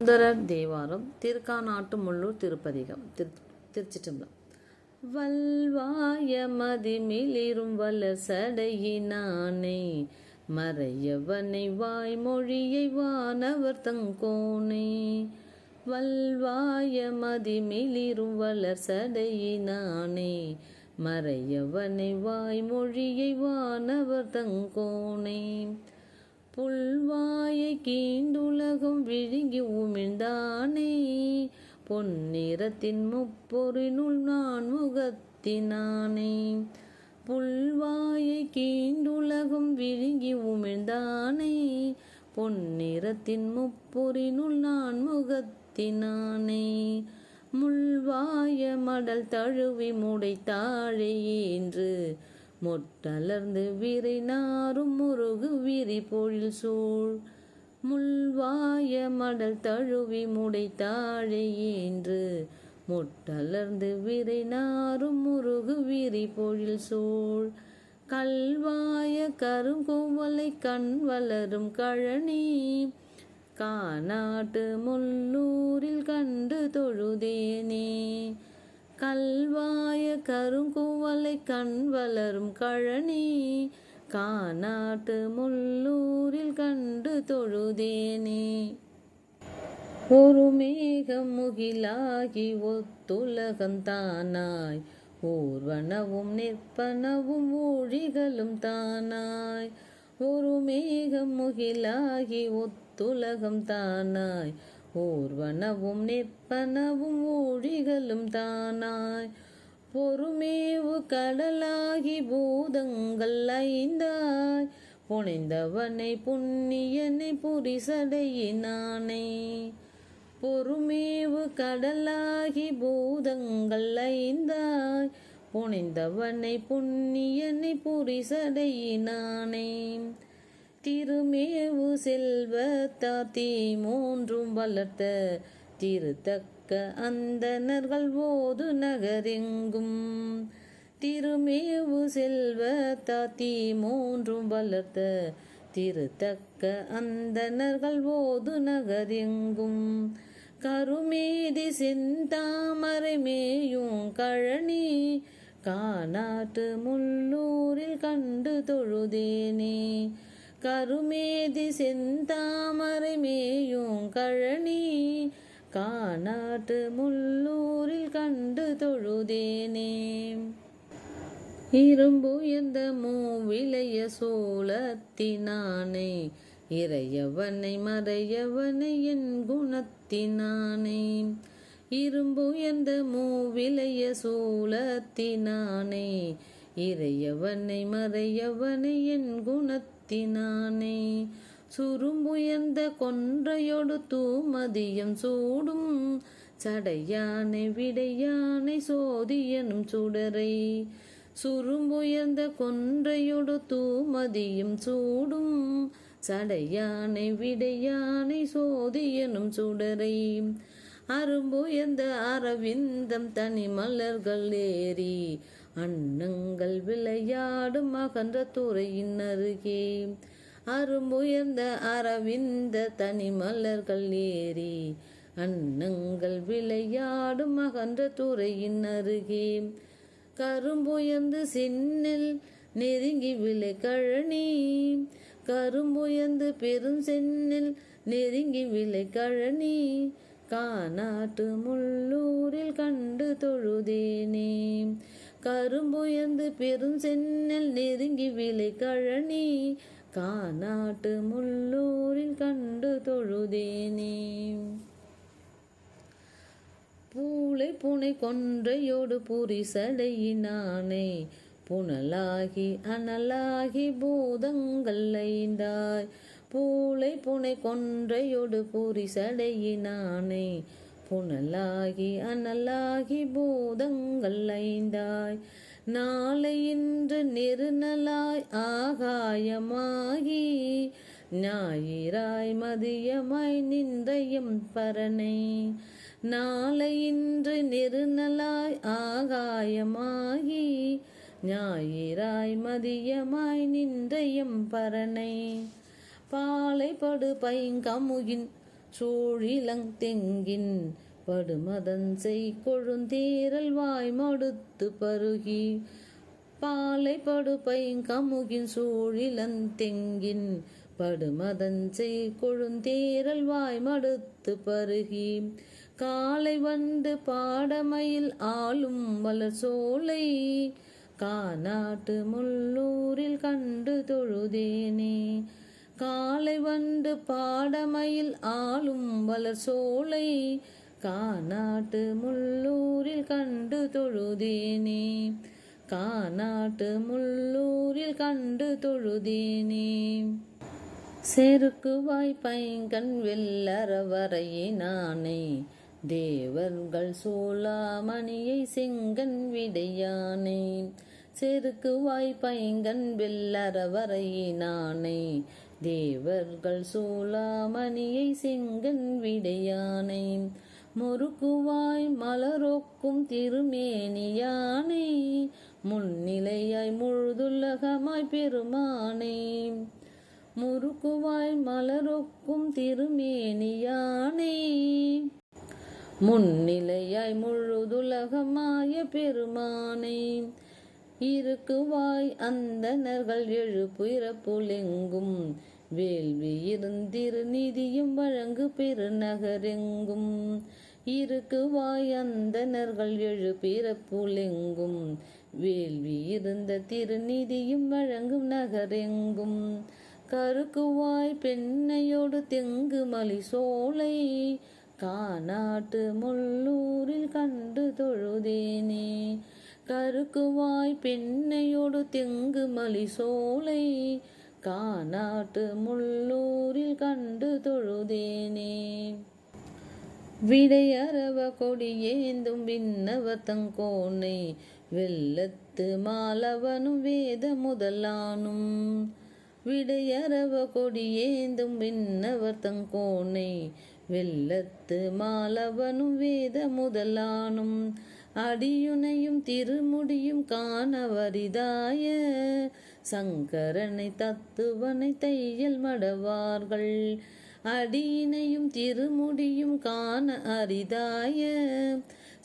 சுந்தரர் தேவாரம் திருக்காநாட்டு முள்ளூர் திருப்பதிகம் திரு திருச்சிட்டம்பலம் வல்வாய மதிமிளிரும் வளர் மறையவனை வாய்மொழியை வானவர் தங்கோனே வல்வாய மதிமிளிரும் வளர் மறையவனை வாய்மொழியை வானவர் தங்கோனே புல்வாயை கீண்டு கீண்டுலகம் விழுங்கி உமிழ்ந்தானே. பொன்னிறத்தின் முப்பொறினுள் நான் முகத்தினானே. புல்வாயை கீண்டுலகம் விழுங்கி உமிழ்ந்தானே. பொன்னிறத்தின் முப்பொறினுள் நான் முகத்தினானே. முள்வாய மடல் தழுவி முடைத்தாழே என்று மொட்டலர்ந்து விரை நாரும் முருகு விரி பொழில் சூழ். முள்வாய மடல் தழுவி முடை என்று முட்டலர்ந்து விரை நாரும் முருகு விரி பொழில் சூழ். கல்வாய கருங்கோவலை கண் வளரும் கழனி காநாட்டு முள்ளூரில் கண்டு தொழுதேனே. கல்வாய கருங்குவலை கண் வளரும் கழனி காநாட்டு முள்ளூரில் கண்டு தொழுதேனே. ஒரு மேகம் முகிலாகி ஒத்துலகந்தானாய் ஊர்வனவும் நிற்பனவும் ஊழிகளும் தானாய். ஒரு மேகம் முகிலாகி ஒத்துலகம் தானாய். ஊர்வனவும் நிற்பனவும் ஊழிகளும் தானாய். பொறுமேவு கடலாகி பூதங்கள் ஐந்தாய். புனைந்தவனை புண்ணியனை புரிசடையினானே. பொறுமேவு கடலாகி பூதங்கள் ஐந்தாய். புனைந்தவனை புண்ணியனை புரிசடையினானே. திருமேவு செல்வ தீ மூன்றும் வளர்த்த திருத்தக்க அந்தனர்கள் ஓது நகரெங்கும். திருமேவு செல்வ தாத்தி மூன்றும் வளர்த்த திருத்தக்க அந்தனர்கள் ஓது நகரெங்கும். கருமேதி செந்தாமரை மேயும் கழனி காணாட்டு முள்ளூரில் கண்டு தொழுதேனே. கருமேதி செந்தாமரை மேயும் கழனி காணாட்டு முள்ளூரில் கண்டு தொழுதேனே. இரும்புயர்ந்த மூவிளைய சோளத்தினானே இறையவனை மறையவனை என் குணத்தினானே. இரும்புயர்ந்த மூவிளைய சூலத்தினானே இறையவனை மறையவனை என் குணத்தினானே. சுரும்புயர்ந்த கொன்றையொடு தூமதியம் சூடும். சடையானை விடையானை சோதியனும் சுடரை. சுரும்புயர்ந்த கொன்றையொடு தூமதியும் சூடும். சடையானை விடையானை சோதியனும் சுடரை. அரும்புயர்ந்த அரவிந்தம் தனி மலர்கள் ஏறி அன்னங்கள் விளையாடும் அகன்ற துறையின் அருகே. அரும்புயர்ந்த அரவிந்த தனி மலர்கள் ஏறி அன்னங்கள் விளையாடும் அகன்ற துறையின் அருகே. கரும்புயர்ந்து சின்னில் நெருங்கி விளை கழனி. கரும்புயர்ந்து பெரும் சென்னில் நெருங்கி விளை கழனி. காநாட்டு முள்ளூரில் கண்டு தொழுதேனே. கரும்புயர்ந்து பெரும் சென்னில் நெருங்கி விளை கழனி. காநாட்டு முள்ளூரில் கண்டு தொழுதேனே. பூளை புனை கொன்றையோடு புரிசடையினானே. புனலாகி அனலாகி பூதங்கள் ஐந்தாய். பூளை புனை கொன்றையோடு புரிசடையினானே. புனலாகி அனலாகி பூதங்கள் ஐந்தாய். நாளை இன்று நெருநலாய் ஆகாயமாகி ஞாயிறாய் மதியமாய் நின்றையும் பரனை. நாளை இன்று நெருநலாய் ஆகாயமாகி ஞாயிறாய் மதியமாய் நின்றையும் பரனை. பாலைப்படு பைங்கமுகின் சூழிலங் தெங்கின் படுமதஞ்சை கொழுந்தீரல் வாய் மடுத்து பருகி பாலை படுபைங் கமுகின் சூழிலந்தெங்கின் படுமதன் செய் கொழுந்தேரல் வாய் மடுத்து பருகி காலை வந்து பாடமையில் ஆளும் வளர் சோலை காநாட்டு முள்ளூரில் கண்டு தொழுதேனே. காலை வந்து பாடமையில் ஆளும் வளர் சோலை காநாட்டு முள்ளூரில் கண்டு தொழுதேனே. காநாட்டு முள்ளூரில் கண்டு தொழுதேனே. செருக்கு வாய்ப்பைங்கண் வெள்ளறவரையினானை தேவர்கள் சோலாமணியை செங்கன் விடையானே. செருக்கு வாய்ப்பைங்கண் வெள்ளறவரையினானை தேவர்கள் சோலாமணியை செங்கன் விடையானை. முறுக்குவாய் மலரொக்கும் திருமேனியானை முன்னிலையாய் முழுதுலகமாய் பெருமானே. முறுக்குவாய் மலரொக்கும் திருமேனியானே முன்னிலையாய் முழுதுலகமாய பெருமானே. இருக்குவாய் அந்தனர்கள் எழுப்பு இறப்புலெங்கும் வேள்வி இருந்திரு நிதியும் வழங்கு பெருநகரெங்கும். இருக்குவாய் எழு பிறப்புலெங்கும். வேள்வி இருந்த திருநிதியும் வழங்கும் நகரெங்கும். கருக்குவாய் பெண்ணையோடு தெங்கு மலி சோலை. காநாட்டு முள்ளூரில் கண்டு தொழுதேனே. கருக்குவாய் பெண்ணையோடு தெங்கு மலி சோலை. காநாட்டு முள்ளூரில் கண்டு தொழுதேனே. விடையறவ கொடியேந்தும் விண்ணவர் தங்கோனை வெள்ளத்து மாலவனும் வேத முதலானும். விடையறவ கொடியேந்தும் விண்ணவர் தங்கோனை வெள்ளத்து மாலவனும் வேத முதலானும். அடியுனையும் திருமுடியும் காணவரிதாய சங்கரனை தத்துவனை தையல் மடவார்கள். அடியினையும் திருமுடியும் காண அரிதாய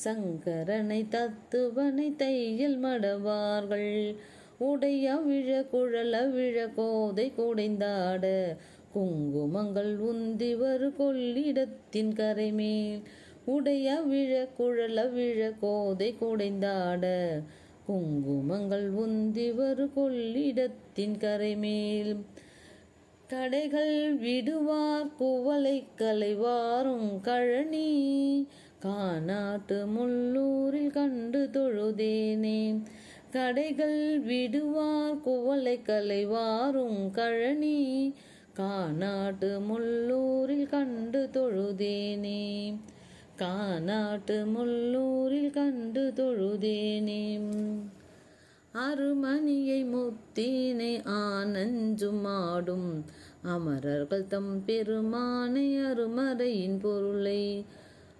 சங்கரனை தத்துவனை தையல் மடவார்கள். உடைய விழ குழல விழ கோதை குடைந்தாட குங்குமங்கள் உந்தி வரு கொள்ளிடத்தின் கரைமேல். உடைய விழ குழல விழ கோதை குடைந்தாட குங்குமங்கள் உந்தி வரு கொள்ளிடத்தின் கரைமேல். கடைகள் விடுவார் குவலை கலைவாரும் கழனி. காநாட்டு முள்ளூரில் கண்டு தொழுதேனே. கடைகள் விடுவார் குவலை கலைவாரும் கழனி. காநாட்டு முள்ளூரில் கண்டு தொழுதேனே. காநாட்டு முள்ளூரில் கண்டு தொழுதேனே அருமணியை முத்தினை ஆனஞ்சும் ஆடும் அமரர்கள் தம் பெருமானை அருமறையின் பொருளை.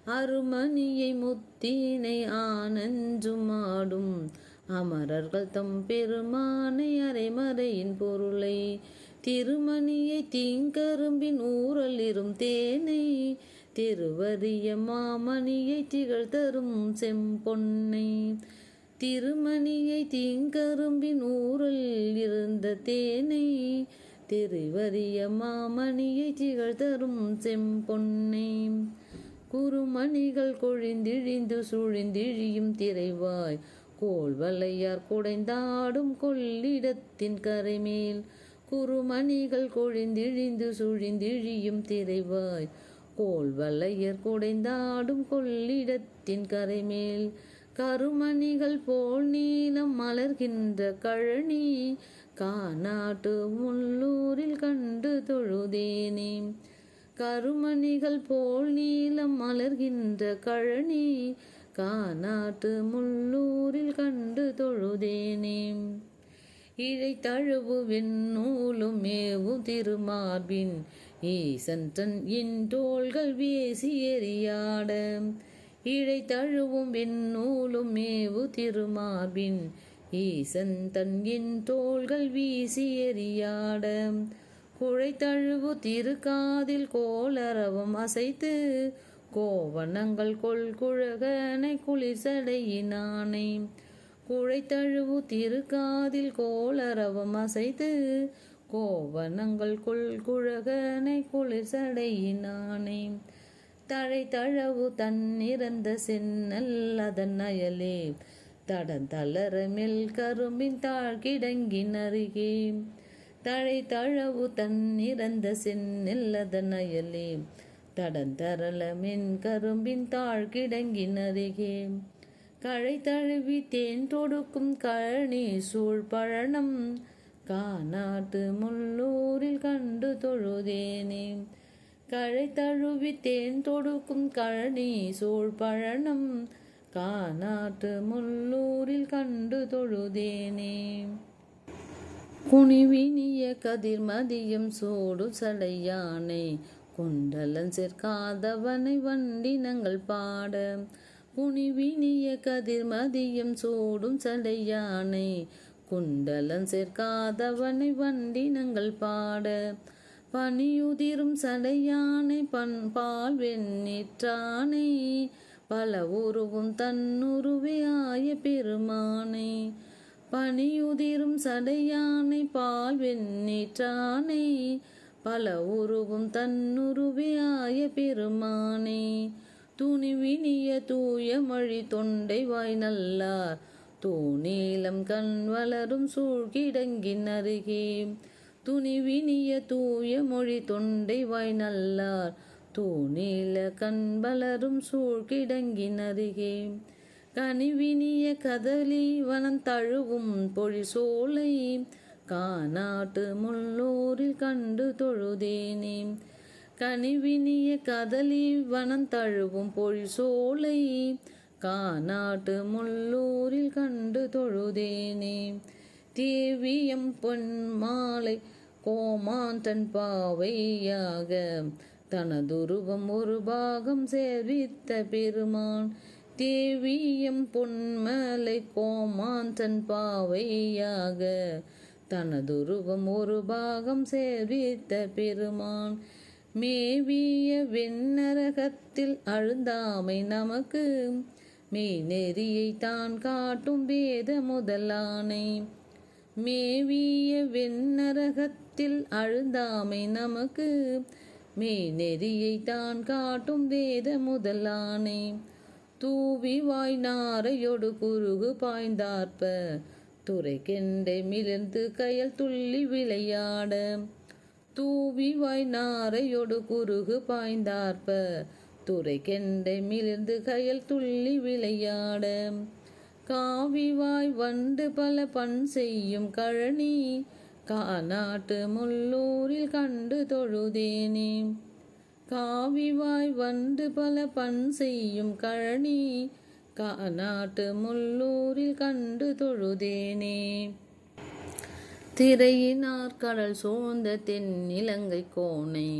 அருமணியை முத்தினை ஆனஞ்சும் ஆடும் அமரர்கள் தம் பெருமானை அரைமறையின் பொருளை. திருமணியை தீங்கரும்பின் ஊரலிரும் தேனை திருவரிய மாமணியை திகழ் தரும் செம்பொன்னை. திருமணியை தீங்கரும்பின் ஊரில் இருந்த தேனை. திருவரிய மாமணியை திகழ் தரும் செம்பொன்னை. குறுமணிகள் கொழிந்திழிந்து சுழிந்திழியும் திரைவாய். கோள்வலையார் குடைந்தாடும் கொள்ளிடத்தின் கரைமேல். குறுமணிகள் கொழிந்திழிந்து சுழிந்திழியும் திரைவாய். கோல் வல்லையர் குடைந்தாடும் கொள்ளிடத்தின் கரைமேல் கருமணிகள் போல் நீலம் மலர்கின்ற கழனி காநாட்டு முள்ளூரில் கண்டு தொழுதேனே. கருமணிகள் போல் நீலம் மலர்கின்ற கழனி காநாட்டு முள்ளூரில் கண்டு தொழுதேனே. இழை தழுவு வெண்ணூலும் மேவும் திருமார்பின் ஈசன் தன் என் தோள்கள் வீசி எரியாட இழை தழுவும் வெண்ணூலும் மேவு திருமாபின் ஈசன் தன் என் தோள்கள் வீசி எரியாட குழை தழுவு திருக்காதில் கோளரவம் அசைத்து கோவணங்கள் கொள் குழகனை குளிர்சடையினானை தழுவு திருக்காதில் கோளரவம் அசைத்து கோவனங்கள் கொள் குழகனை குளிர்சடையினானை தழை தழவு தன்னிறந்த சென்னல் அதன் அயலே. தடந்தளர மெல் கரும்பின் தாழ் கிடங்கின் அருகே. தழை தழவு தன்னிறந்த சென்னல் அதன் அயலே. தடந்தரள மென் கரும்பின் தாழ் கிடங்கின் அருகே. கழை தழுவி தேன் தொடுக்கும் கழனி சூழ் பழனம். காநாட்டு முள்ளூரில் கண்டு தொழுதேனே கழை தழுவி தேன் தொடுக்கும் கழனி சூழ் பழனம் காநாட்டு முள்ளூரில் கண்டு தொழுதேனே குனிவினிய கதிர் மதியம் சூடு சடையானை குண்டலன் சேர்க்காதவனை வண்டினங்கள் பாட குனிவினிய கதிர் மதியம் சூடும் சடையானை குண்டலன் சேர்க்காதவனை வண்டினங்கள் பாட பனியுதிரும் சடையானை பண்பால் வெண்ணிற்றானை பல உருவும் தன்னுருவே ஆய பெருமானை பனியுதிரும் சடையானை பால் வெண்ணிற்றானை பல உருவும் தன்னுருவே ஆய பெருமானை துணிவினிய தூய மொழி தொண்டை வாய் நல்லார் தூநீலம் கண் வளரும் சூழ்கிடங்கின் அருகே. துணிவினிய தூய மொழி தொண்டை வாய் நல்லார். தூநீல கண் வளரும் சூழ்கிடங்கின் அருகே. கனிவினிய கதலி வனம் தழுவும் பொழி சோலை. காநாட்டு முள்ளூரில் கண்டு தொழுதேனே. கனிவினிய கதலி வனம் தழுவும் பொழி சோலை. காநாட்டு முள்ளூரில் கண்டு தொழுதேனே. தேவியம் பொன் மாலை கோமாந்தன் பாவையாக தனதுருவம் ஒரு பாகம் சேவித்த பெருமான். தேவியம் பொன்மலை கோமாந்தன் பாவையாக தனதுருவம் ஒரு பாகம் சேவித்த பெருமான். மேவிய வெண்ணரகத்தில் அழுந்தாமை நமக்கு மெய்நெறியை தான் காட்டும் வேத முதலானை மேவிய வெண்ணரகத்தில் அழுந்தாமை நமக்கு. மெய்நெறியை தான் காட்டும் வேத முதலானை தூவி வாய் நாரையொடு குறுகு பாய்ந்தார்ப்ப. துறைக்கெண்டை மிளர்ந்து கயல் துள்ளி விளையாட. தூவி வாய் நாரையொடு குறுகு பாய்ந்தார்ப்ப. துறை கெண்டை மிளிர்ந்து கயல் துள்ளி விளையாட. காவிவாய் வண்டு பல பண் செய்யும் கழனி காநாட்டு முள்ளூரில் கண்டு தொழுதேனே. காவிவாய் வண்டு பல பண் செய்யும் கழனி காநாட்டு முள்ளூரில் கண்டு தொழுதேனே. திரையினார் கடல் சூழ்ந்த தென்னிலங்கை கோணை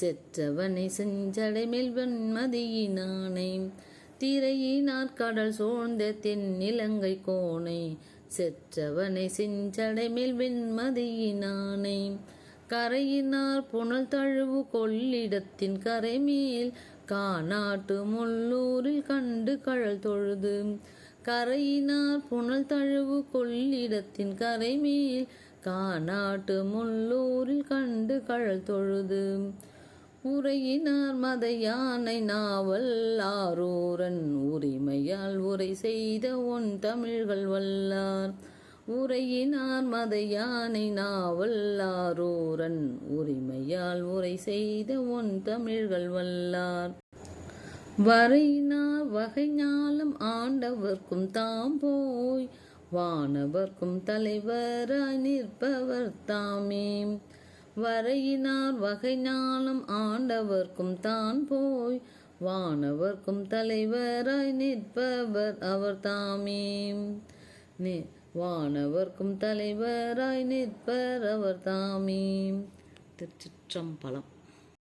செற்றவனை செஞ்சடை மேல் வெண்மதியினானை திரையினார் கடல் சூழ்ந்த தென்னிலங்கை கோணை. செற்றவனை செஞ்சடை மேல் வெண்மதியினானை கரையினார் புனல் தழுவு கொள்ளிடத்தின் கரைமேல் காநாட்டு முள்ளூரில் கண்டு கழல் தொழுது. கரையினார் புனல் தழுவு கொள்ளிடத்தின் கரைமேல் காநாட்டு முள்ளூரில் கண்டு கழல் தொழுது. உரையினார் மத யானை நாவல் ஆரூரன். உரிமையால் உரை செய்த ஒன் தமிழ்கள் வல்லார். உரையினார் மத யானை நாவல் ஆரூரன். உரிமையால் உரை செய்த ஒன் தமிழ்கள் வல்லார். வரையினார் வகைஞாலம் ஆண்டவர்க்கும் தாம் போய். வானவர்க்கும் தலைவராய் நிற்பவர் தாமே. வரையினார் வகை ஞானம் ஆண்டவர்க்கும் தான் போய். வானவர்க்கும் தலைவராய் நிற்பவர் அவர் தாமே. நி- வானவர்க்கும் தலைவராய் நிற்பர் அவர் தாமே. திருச்சிற்றம்பலம்.